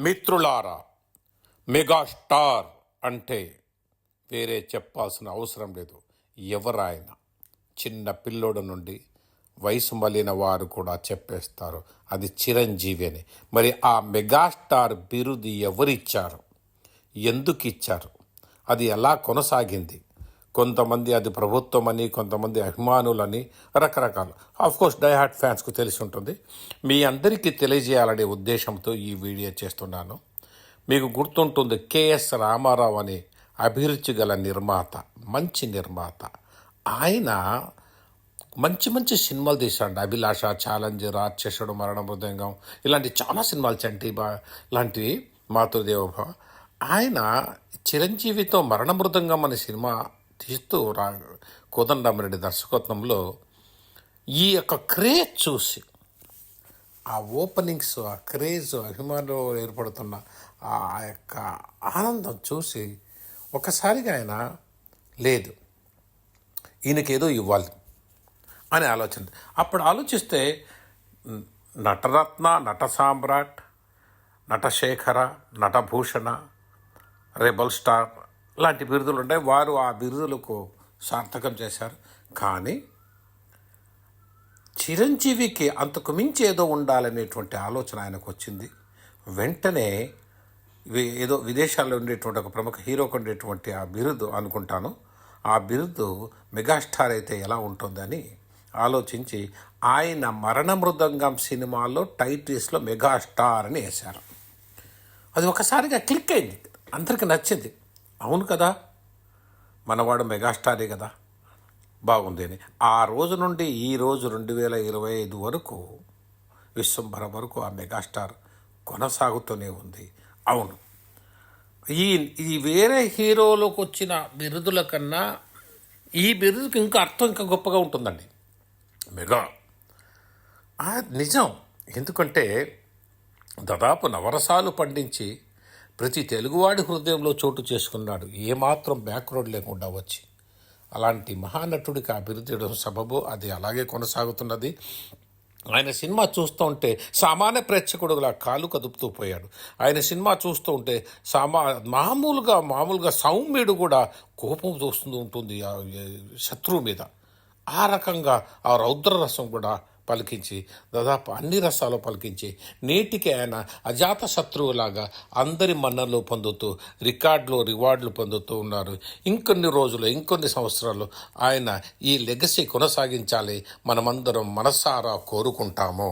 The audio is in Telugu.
మిత్రులారా మెగాస్టార్ అంటే వేరే చెప్పాల్సిన అవసరం లేదు. ఎవరాయన? చిన్న పిల్లోడు నుండి వయసు మళ్ళిన వారు కూడా చెప్పేస్తారు. అది చిరంజీవి అని మరి ఆ మెగాస్టార్ బిరుది ఎవరిచ్చారు? ఎందుకు ఇచ్చారు అది ఎలా కొనసాగింది? కొంతమంది అది ప్రభుత్వం అని కొంతమంది అభిమానులని రకరకాలు. ఆఫ్కోర్స్ డైహార్ట్ ఫ్యాన్స్కు తెలిసి ఉంటుంది. మీ అందరికీ తెలియజేయాలనే ఉద్దేశంతో ఈ వీడియో చేస్తున్నాను. మీకు గుర్తుంటుంది కేఎస్ రామారావు అనే అభిరుచి గల నిర్మాత మంచి నిర్మాత. ఆయన మంచి మంచి సినిమాలు తీశాడు. అభిలాష ఛాలెంజ్ రాక్షసుడు మరణ మృదంగం ఇలాంటి చాలా సినిమాలు చంటి బా లాంటివి మాతృదేవభ ఆయన చిరంజీవితో మరణ మృదంగం అనే సినిమా తీస్తూ రా కోదండరామరెడ్డి దర్శకత్వంలో ఈ యొక్క క్రేజ్ చూసి ఆ ఓపెనింగ్స్ ఆ క్రేజ్ అభిమానులు ఏర్పడుతున్న ఆ యొక్క ఆనందం చూసి ఒకసారిగా ఆయన లేదు ఈయనకేదో ఇవ్వాలి అని ఆలోచన. అప్పుడు ఆలోచిస్తే నటరత్న నట సామ్రాట్ నటశేఖర నటభూషణ రెబల్ స్టార్ లాంటి బిరుదులు ఉంటాయి. వారు ఆ బిరుదులకు సార్థకం చేశారు. కానీ చిరంజీవికి అంతకు మించి ఏదో ఉండాలనేటువంటి ఆలోచన ఆయనకు వచ్చింది. వెంటనే ఏదో విదేశాల్లో ఉండేటువంటి ఒక ప్రముఖ హీరోకు ఉండేటువంటి ఆ బిరుదు అనుకుంటాను. ఆ బిరుదు మెగాస్టార్ అయితే ఎలా ఉంటుందని ఆలోచించి ఆయన మరణ మృదంగం సినిమాలో టైటిల్స్లో మెగాస్టార్ అని వేశారు. అది ఒకసారిగా క్లిక్ అయింది. అందరికి నచ్చింది. అవును కదా. మనవాడు మెగాస్టారే కదా. బాగుంది అని ఆ రోజు నుండి ఈ రోజు రెండు వేల ఇరవై ఐదు వరకు విశ్వంభర వరకు ఆ మెగాస్టార్ కొనసాగుతూనే ఉంది. అవును. ఈ ఈ వేరే హీరోలకు వచ్చిన బిరుదుల కన్నా ఈ బిరుదుకి ఇంకా అర్థం ఇంకా గొప్పగా ఉంటుందండి. మెగా. నిజం. ఎందుకంటే దాదాపు నవరసాలు పండించి ప్రతి తెలుగువాడి హృదయంలో చోటు చేసుకున్నాడు. ఏమాత్రం బ్యాక్వర్డ్ లేకుండా వచ్చి. అలాంటి మహానటుడికి అభివృద్ధి సబబు. అది అలాగే కొనసాగుతున్నది. ఆయన సినిమా చూస్తూ ఉంటే సామాన్య ప్రేక్షకుడులా కాలు కదుపుతూ పోయాడు. ఆయన సినిమా చూస్తూ ఉంటే సామా మామూలుగా మామూలుగా సౌమ్యుడు కూడా కోపం చూస్తూ ఉంటుంది శత్రువు మీద. ఆ రకంగా ఆ రౌద్రరసం కూడా పలికించి దాదాపు అన్ని రసాలు పలికించి నేటికి ఆయన అజాత శత్రువులాగా అందరి మన్నలు పొందుతూ రికార్డులు రివార్డులు పొందుతూ ఉన్నారు. ఇంకొన్ని రోజులు ఇంకొన్ని సంవత్సరాలు ఆయన ఈ లెగసీ కొనసాగించాలి. మనమందరం మనసారా కోరుకుంటాము.